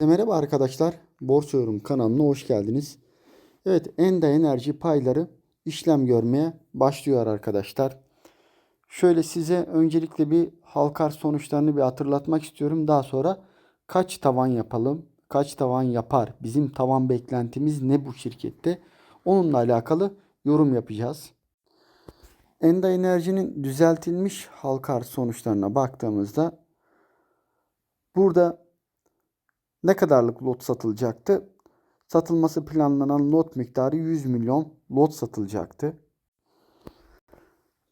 Merhaba arkadaşlar, Borsa Yorum kanalına hoş geldiniz. Evet, Enda Enerji payları işlem görmeye başlıyor arkadaşlar. Şöyle size öncelikle bir halkar sonuçlarını bir hatırlatmak istiyorum. Daha sonra kaç tavan yapalım, kaç tavan yapar, bizim tavan beklentimiz ne bu şirkette? Onunla alakalı yorum yapacağız. Enda Enerji'nin düzeltilmiş halkar sonuçlarına baktığımızda burada ne kadarlık lot satılacaktı? Satılması planlanan lot miktarı 100 milyon lot satılacaktı.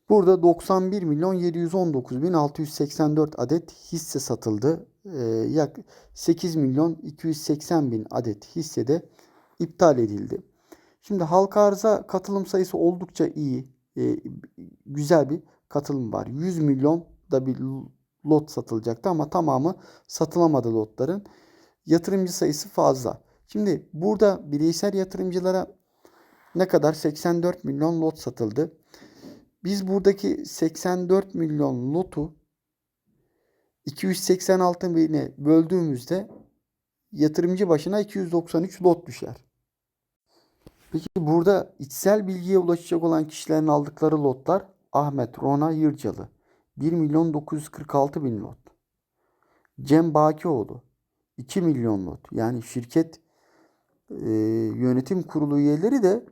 Burada 91 milyon 719 bin 684 adet hisse satıldı. Ee, yak 8 milyon 280 bin adet hisse de iptal edildi. Şimdi halka arıza katılım sayısı oldukça iyi. Ee, güzel bir katılım var. 100 milyon da bir lot satılacaktı ama tamamı satılamadı lotların yatırımcı sayısı fazla. Şimdi burada bireysel yatırımcılara ne kadar 84 milyon lot satıldı. Biz buradaki 84 milyon lotu 286 bine böldüğümüzde yatırımcı başına 293 lot düşer. Peki burada içsel bilgiye ulaşacak olan kişilerin aldıkları lotlar Ahmet Rona Yırcalı 1 milyon 946 bin lot. Cem Bakioğlu 2 milyon lot. Yani şirket e, yönetim kurulu üyeleri de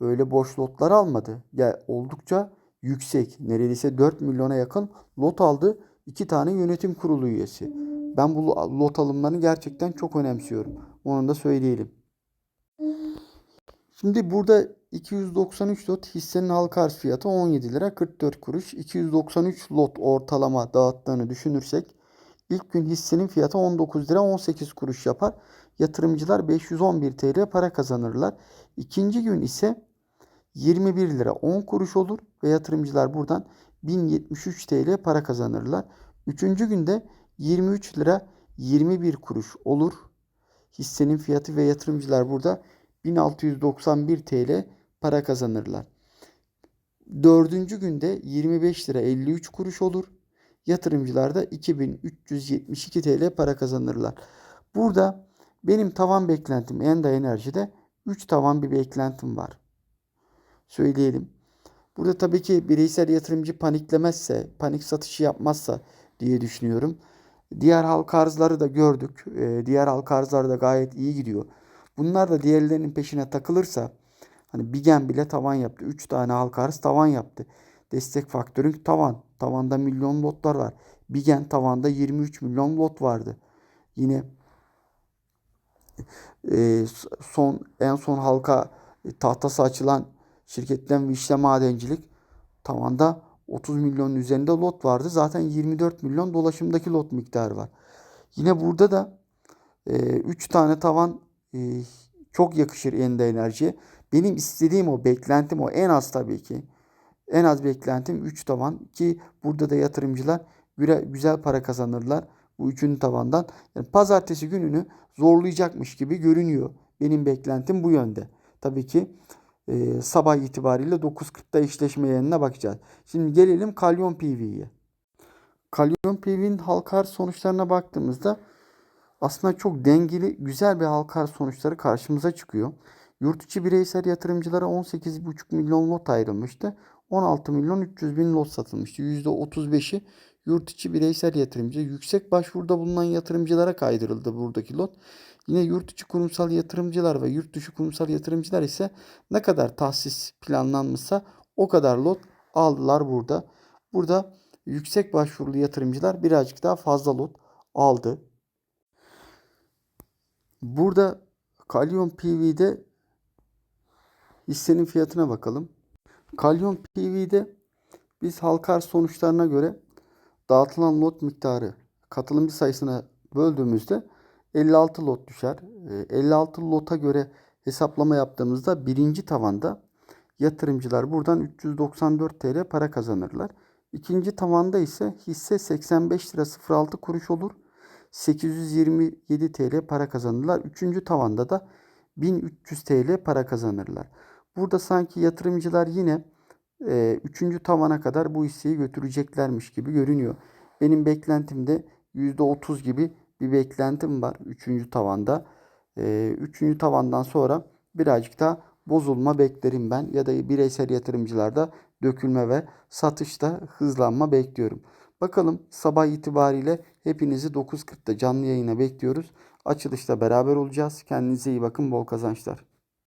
öyle boş lotlar almadı. Yani oldukça yüksek. Neredeyse 4 milyona yakın lot aldı. iki tane yönetim kurulu üyesi. Ben bu lot alımlarını gerçekten çok önemsiyorum. Onu da söyleyelim. Şimdi burada 293 lot hissenin halka arz fiyatı 17 lira 44 kuruş. 293 lot ortalama dağıttığını düşünürsek İlk gün hissenin fiyatı 19 lira 18 kuruş yapar. Yatırımcılar 511 TL para kazanırlar. İkinci gün ise 21 lira 10 kuruş olur ve yatırımcılar buradan 1073 TL para kazanırlar. Üçüncü günde 23 lira 21 kuruş olur. Hissenin fiyatı ve yatırımcılar burada 1691 TL para kazanırlar. Dördüncü günde 25 lira 53 kuruş olur yatırımcılar da 2372 TL para kazanırlar. Burada benim tavan beklentim Enda Enerji'de 3 tavan bir beklentim var. Söyleyelim. Burada tabii ki bireysel yatırımcı paniklemezse, panik satışı yapmazsa diye düşünüyorum. Diğer halka arzları da gördük. Ee, diğer halka arzları da gayet iyi gidiyor. Bunlar da diğerlerinin peşine takılırsa hani Bigen bile tavan yaptı. 3 tane halka arz tavan yaptı. Destek faktörün tavan. Tavanda milyon lotlar var. Bigen tavanda 23 milyon lot vardı. Yine e, son en son halka e, tahtası açılan şirketten Vişne Madencilik tavanda 30 milyonun üzerinde lot vardı. Zaten 24 milyon dolaşımdaki lot miktarı var. Yine burada da 3 e, tane tavan e, çok yakışır Enda Enerji'ye. Benim istediğim o, beklentim o. En az tabii ki. En az beklentim 3 tavan ki burada da yatırımcılar güzel para kazanırlar bu üçüncü tavandan. Yani pazartesi gününü zorlayacakmış gibi görünüyor. Benim beklentim bu yönde. Tabii ki e, sabah itibariyle 9.40'da işleşme yayınına bakacağız. Şimdi gelelim Kalyon PV'ye. Kalyon PV'nin halka arz sonuçlarına baktığımızda aslında çok dengeli, güzel bir halka arz sonuçları karşımıza çıkıyor. Yurt içi bireysel yatırımcılara 18,5 milyon lot ayrılmıştı. 16 milyon 300 bin lot satılmıştı. %35'i yurt içi bireysel yatırımcı. Yüksek başvuruda bulunan yatırımcılara kaydırıldı buradaki lot. Yine yurt içi kurumsal yatırımcılar ve yurt dışı kurumsal yatırımcılar ise ne kadar tahsis planlanmışsa o kadar lot aldılar burada. Burada yüksek başvurulu yatırımcılar birazcık daha fazla lot aldı. Burada Kalyon PV'de hissenin fiyatına bakalım. Kalyon PV'de biz halka sonuçlarına göre dağıtılan lot miktarı katılımcı sayısına böldüğümüzde 56 lot düşer. 56 ee, lota göre hesaplama yaptığımızda birinci tavanda yatırımcılar buradan 394 TL para kazanırlar. İkinci tavanda ise hisse 85 lira 06 kuruş olur. 827 TL para kazanırlar. Üçüncü tavanda da 1300 TL para kazanırlar. Burada sanki yatırımcılar yine e, üçüncü tavana kadar bu hisseyi götüreceklermiş gibi görünüyor. Benim beklentim de %30 gibi bir beklentim var 3. tavanda. Ee, Üçüncü tavandan sonra birazcık daha bozulma beklerim ben ya da bireysel yatırımcılarda dökülme ve satışta hızlanma bekliyorum. Bakalım sabah itibariyle hepinizi 9.40'da canlı yayına bekliyoruz. Açılışta beraber olacağız. Kendinize iyi bakın. Bol kazançlar.